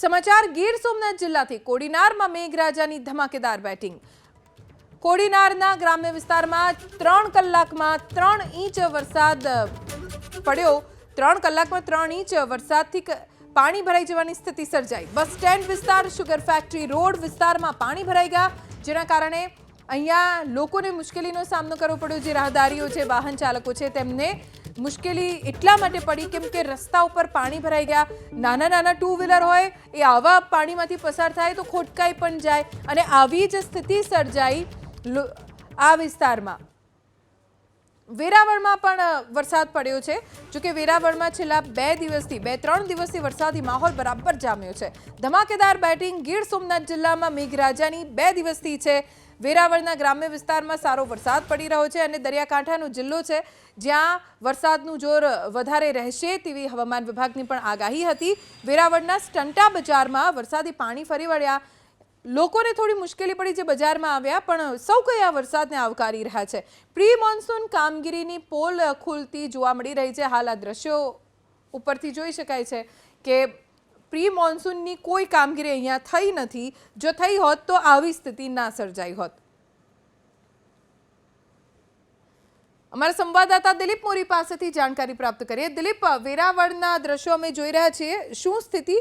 સમાચાર, ગીર સોમનાથ જિલ્લાથી કોડીનારમાં મેઘરાજાની ધમાકેદાર બેટિંગ. કોડીનારના ગ્રામ્ય વિસ્તારમાં ત્રણ કલાકમાં ત્રણ ઇંચ વરસાદ પડ્યો. ત્રણ કલાકમાં ત્રણ ઇંચ વરસાદથી પાણી ભરાઈ જવાની સ્થિતિ સર્જાઈ. બસ સ્ટેન્ડ વિસ્તાર શુગર ફેક્ટરી રોડ વિસ્તારમાં પાણી ભરાઈ ગયા, જેના કારણે અહીંયા લોકોને મુશ્કેલીનો સામનો કરવો પડ્યો. જે રાહદારીઓ છે, વાહન ચાલકો છે, તેમને મુશ્કેલી એટલા માટે પડી કેમ કે રસ્તા ઉપર પાણી ભરાઈ ગયા. નાના નાના ટુ વ્હીલર હોય, એ આવા પાણીમાંથી પસાર થાય તો ખોટકાઈ પણ જાય અને આવી જ સ્થિતિ સર્જાઈ આ વિસ્તારમાં. વેરાવળમાં પણ વરસાદ પડ્યો છે. જોકે વેરાવળમાં છેલ્લા બે દિવસથી, બે ત્રણ દિવસથી વરસાદી માહોલ બરાબર જામ્યો છે. ધમાકેદાર બેટિંગ ગીર સોમનાથ જિલ્લામાં મેઘરાજાની બે દિવસથી છે. વેરાવળના ગ્રામ્ય વિસ્તારમાં સારો વરસાદ પડી રહ્યો છે અને દરિયાકાંઠાનો જિલ્લો છે, જ્યાં વરસાદનું જોર વધારે રહેશે તેવી હવામાન વિભાગની પણ આગાહી હતી. વેરાવળના સ્ટંટા બજારમાં વરસાદી પાણી ફરી વળ્યા. લોકોને થોડી મુશ્કેલી પડી જે બજારમાં આવ્યા, પણ સૌ કોઈ આ વરસાદને આવકારી રહ્યા છે. પ્રી મોન્સૂન કામગીરીની પોલ ખુલતી જોવા મળી રહી છે. હાલ આ દ્રશ્યો ઉપરથી જોઈ શકાય છે કે પ્રી મોન્સૂનની કોઈ કામગીરી અહીંયા થઈ નથી. જો થઈ હોત તો આવી સ્થિતિ ના સર્જાઈ હોત. અમારા સંવાદદાતા દિલીપ મોરી પાસેથી જાણકારી પ્રાપ્ત કરીએ. દિલીપ, વેરાવળના દ્રશ્યો અમે જોઈ રહ્યા છીએ. શું સ્થિતિ?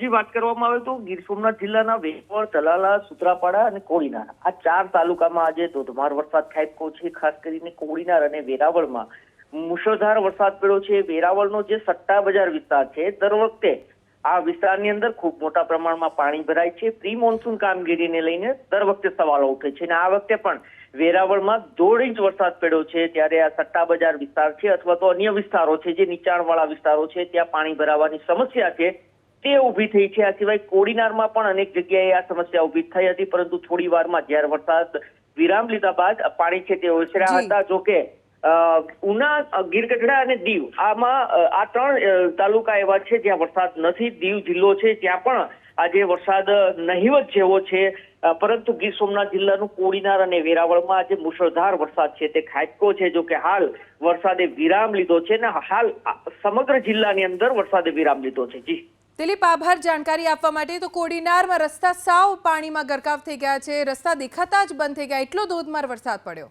જી, વાત કરવામાં આવે તો ગીર સોમનાથ જિલ્લાના વેપર તલાલા, સુત્રાપાડા અને કોળીનાર આ ચાર તાલુકામાં આજે ધોધમાર વરસાદ થાય છે. ખાસ કરીને કોળીનાર અને વેરાવળમાં મુશળધાર વરસાદ પડ્યો છે. વેરાવળનો જે સટ્ટા બજાર વિસ્તાર છે દર વખતે આ વિસ્તારની અંદર ખૂબ મોટા પ્રમાણમાં પાણી ભરાય છે. પ્રી મોન્સૂન કામગીરીને લઈને દર વખતે સવાલો ઉઠે છે અને આ વખતે પણ વેરાવળમાં દોઢ ઇંચ વરસાદ પડ્યો છે. ત્યારે આ સટ્ટા બજાર વિસ્તાર છે અથવા તો અન્ય વિસ્તારો છે જે નીચાણવાળા વિસ્તારો છે ત્યાં પાણી ભરાવાની સમસ્યા છે તે ઊભી થઈ છે. આ સિવાય કોડીનારમાં પણ અનેક જગ્યાએ આ સમસ્યા ઊભી થઈ હતી પરંતુ થોડી વારમાં જ્યારે વરસાદ વિરામ લીધા બાદ પાણી છે તે ઓસર્યા. હતા. જોકે ઉના ગીરગઢડા અને દીવ. આમાં આ ત્રણ તાલુકા એવા છે જ્યાં વરસાદ નથી. દીવ જિલ્લો છે ત્યાં પણ આજે વરસાદ નહિવત જેવો છે. પરંતુ ગીર સોમનાથ જિલ્લાનું કોડીનાર અને વેરાવળમાં આજે મુશળધાર વરસાદ છે. તે ખાટકો છે જો કે હાલ વરસાદે વિરામ લીધો છે ને હાલ સમગ્ર જિલ્લાની અંદર વરસાદે વિરામ લીધો છે. જી. દિલીપ, આભાર. જાણકારી આપવા માટે તો કોડીનારમાં રસ્તા સાવ પાણીમાં ગરકાવ થઈ ગયા છે. રસ્તા દેખાતા જ બંધ થઈ ગયા. એટલો ધોધમાર વરસાદ પડ્યો.